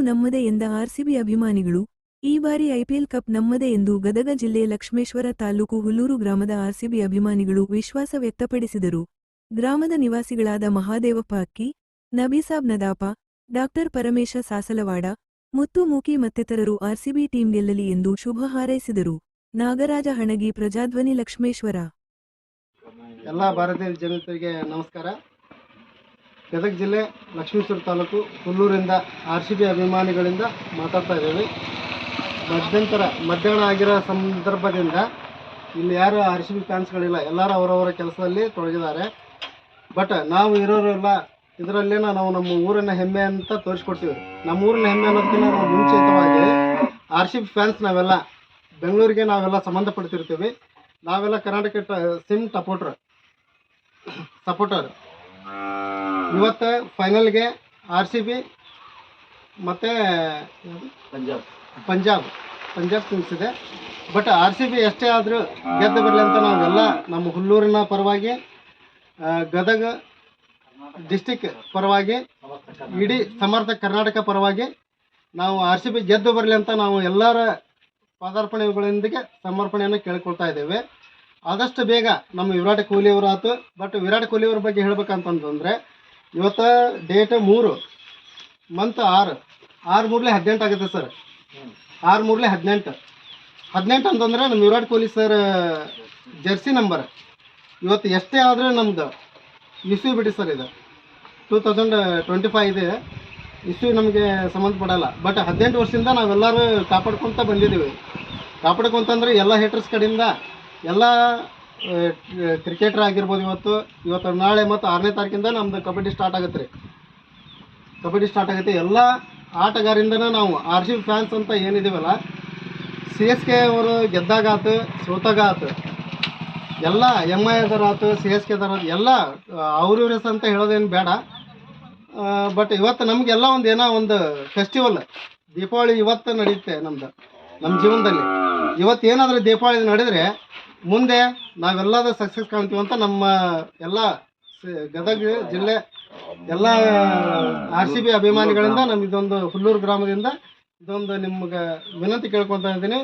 ನಮ್ಮದೇ ಎಂದ ಆರ್ಸಿಬಿ ಅಭಿಮಾನಿಗಳು, ಈ ಬಾರಿ ಐಪಿಎಲ್ ಕಪ್ ನಮ್ಮದೇ ಎಂದು ಗದಗ ಜಿಲ್ಲೆ ಲಕ್ಷ್ಮೇಶ್ವರ ತಾಲೂಕು ಹುಲ್ಲೂರು ಗ್ರಾಮದ ಆರ್ಸಿಬಿ ಅಭಿಮಾನಿಗಳು ವಿಶ್ವಾಸ ವ್ಯಕ್ತಪಡಿಸಿದರು. ಗ್ರಾಮದ ನಿವಾಸಿಗಳಾದ ಮಹಾದೇವಪ್ಪ ಅಕ್ಕಿ, ನಬೀಸಾಬ್ ನದಾಪ, ಡಾಕ್ಟರ್ ಪರಮೇಶ ಸಾಸಲವಾಡ, ಮುತ್ತು ಮೂಕಿ ಮತ್ತಿತರರು ಆರ್ಸಿಬಿ ಟೀಂ ಗೆಲ್ಲಲಿ ಎಂದು ಶುಭ ಹಾರೈಸಿದರು. ನಾಗರಾಜ ಹಣಗಿ ಪ್ರಜಾಧ್ವನಿ ಲಕ್ಷ್ಮೇಶ್ವರ. ಎಲ್ಲ ಭಾರತೀಯ ಜನತೆಗೆ ನಮಸ್ಕಾರ. ಗದಗ ಜಿಲ್ಲೆ ಲಕ್ಷ್ಮೀಶ್ವರ ತಾಲೂಕು ಹುಲ್ಲೂರಿಂದ ಆರ್ ಸಿ ಬಿ ಅಭಿಮಾನಿಗಳಿಂದ ಮಾತಾಡ್ತಾ ಇದ್ದೇವೆ. ಮಧ್ಯಂತರ ಮಧ್ಯಾಹ್ನ ಆಗಿರೋ ಸಂದರ್ಭದಿಂದ ಇಲ್ಲಿ ಯಾರು ಆರ್ ಸಿ ಬಿ ಫ್ಯಾನ್ಸ್ಗಳಿಲ್ಲ. ಎಲ್ಲರೂ ಅವರವರ ಕೆಲಸದಲ್ಲಿ ತೊಡಗಿದ್ದಾರೆ. ಬಟ್ ನಾವು ಇರೋರೆಲ್ಲ ಇದರಲ್ಲೇನ ನಾವು ನಮ್ಮ ಊರಿನ ಹೆಮ್ಮೆ ಅಂತ ತೋರಿಸ್ಕೊಡ್ತೀವಿ. ನಮ್ಮ ಊರಿನ ಹೆಮ್ಮೆ ಅನ್ನೋದಕ್ಕಿಂತ ನಾವು ಮುಂಚಿತವಾಗಿ ಆರ್ ಸಿ ಬಿ ಫ್ಯಾನ್ಸ್ ನಾವೆಲ್ಲ, ಬೆಂಗಳೂರಿಗೆ ನಾವೆಲ್ಲ ಸಂಬಂಧಪಡ್ತಿರ್ತೀವಿ. ನಾವೆಲ್ಲ ಕರ್ನಾಟಕ ಸಿಮ್ ಸಪೋರ್ಟ್ರ್, ಸಪೋರ್ಟರ್. ಇವತ್ತು ಫೈನಲ್ಗೆ ಆರ್ ಸಿ ಬಿ ಮತ್ತು ಪಂಜಾಬ್. ಪಂಜಾಬ್. ಪಂಜಾಬ್ ಇದೆ. ಬಟ್ ಆರ್ ಸಿ ಬಿ ಎಷ್ಟೇ ಆದರೂ ಗೆದ್ದು ಬರಲಿ ಅಂತ ನಾವೆಲ್ಲ ನಮ್ಮ ಹುಲ್ಲೂರಿನ ಪರವಾಗಿ ಗದಗ ಡಿಸ್ಟಿಕ್ ಪರವಾಗಿ ಇಡೀ ಸಮರ್ಥ ಕರ್ನಾಟಕ ಪರವಾಗಿ ನಾವು ಆರ್ ಸಿ ಬಿ ಗೆದ್ದು ಬರಲಿ ಅಂತ ನಾವು ಎಲ್ಲರ ಪಾದಾರ್ಪಣೆಗಳೊಂದಿಗೆ ಸಮರ್ಪಣೆಯನ್ನು ಕೇಳ್ಕೊಳ್ತಾ ಇದ್ದೇವೆ. ಆದಷ್ಟು ಬೇಗ ನಮ್ಮ ವಿರಾಟ್ ಕೊಹ್ಲಿ ಅವರು ಆತು. ಬಟ್ ವಿರಾಟ್ ಕೊಹ್ಲಿ ಅವ್ರ ಬಗ್ಗೆ ಹೇಳ್ಬೇಕಂತಂದ್ರೆ ಇವತ್ತು ಡೇಟ್ ಮೂರು ಮಂತ್ ಆರು. ಆರು ಮೂರಲೆ ಹದಿನೆಂಟು ಆಗುತ್ತೆ ಸರ್ ಆರು ಮೂರಲೆ ಹದಿನೆಂಟು. ಹದಿನೆಂಟು ಅಂತಂದ್ರೆ ನಮ್ಮ Virat Kohli sir jersey number ಇವತ್ತು ಎಷ್ಟೇ ಆದರೂ ನಮ್ದು ಇಸ್ಯೂ ಬಿಡಿ ಸರ್ ಇದು. ಟೂ ತೌಸಂಡ್ ಟ್ವೆಂಟಿ ಫೈವ್ ಇದೆ. ಇಸ್ಯೂ ನಮಗೆ ಸಂಬಂಧಪಡಲ್ಲ. ಬಟ್ ಹದಿನೆಂಟು ವರ್ಷದಿಂದ ನಾವೆಲ್ಲರೂ ಕಾಪಾಡ್ಕೊತ ಬಂದಿದ್ದೀವಿ. ಕಾಪಾಡ್ಕೊಂತಂದ್ರೆ ಎಲ್ಲ ಹೇಟರ್ಸ್ ಕಡೆಯಿಂದ ಎಲ್ಲ ಕ್ರಿಕೆಟರ್ ಆಗಿರ್ಬೋದು ಇವತ್ತು ಇವತ್ತು ನಾಳೆ ಮತ್ತು ಆರನೇ ತಾರೀಕಿಂದ ನಮ್ಮದು ಕಬಡ್ಡಿ ಸ್ಟಾರ್ಟ್ ಆಗುತ್ತೆ ರೀ. ಕಬಡ್ಡಿ ಸ್ಟಾರ್ಟ್ ಆಗುತ್ತೆ. ಎಲ್ಲ ಆಟಗಾರಿಂದನೇ ನಾವು ಆರ್ ಸಿ ಫ್ಯಾನ್ಸ್ ಅಂತ ಏನಿದ್ದೀವಲ್ಲ ಸಿ ಎಸ್ ಕೆ ಅವರು ಗೆದ್ದಾಗ ಆತು, ಸೋತಾಗ ಆತು, ಎಲ್ಲ ಎಂ ಐ ಎದರ ಆತು ಸಿ ಎಸ್ ಕೆ ಆತು, ಎಲ್ಲ ಅವ್ರಿವ್ರ ಅಂತ ಹೇಳೋದೇನು ಬೇಡ. ಬಟ್ ಇವತ್ತು ನಮಗೆಲ್ಲ ಒಂದು ಏನೋ ಒಂದು ಫೆಸ್ಟಿವಲ್ ದೀಪಾವಳಿ ಇವತ್ತು ನಡೆಯುತ್ತೆ ನಮ್ದು ನಮ್ಮ ಜೀವನದಲ್ಲಿ. ಇವತ್ತು ಏನಾದರೂ ದೀಪಾವಳಿ ನಡೆದರೆ, ಮುಂದೆ ನಾವೆಲ್ಲದ ಸಕ್ಸಸ್ ಕಾಣ್ತೀವಿ ಅಂತ ನಮ್ಮ ಎಲ್ಲ ಗದಗ ಜಿಲ್ಲೆ ಎಲ್ಲ ಆರ್ ಸಿ ಬಿ ಅಭಿಮಾನಿಗಳಿಂದ ನಮ್ಮ ಇದೊಂದು ಹುಲ್ಲೂರು ಗ್ರಾಮದಿಂದ ಇದೊಂದು ನಿಮ್ಗೆ ವಿನಂತಿ ಕೇಳ್ಕೊತಾ ಇದ್ದೀನಿ.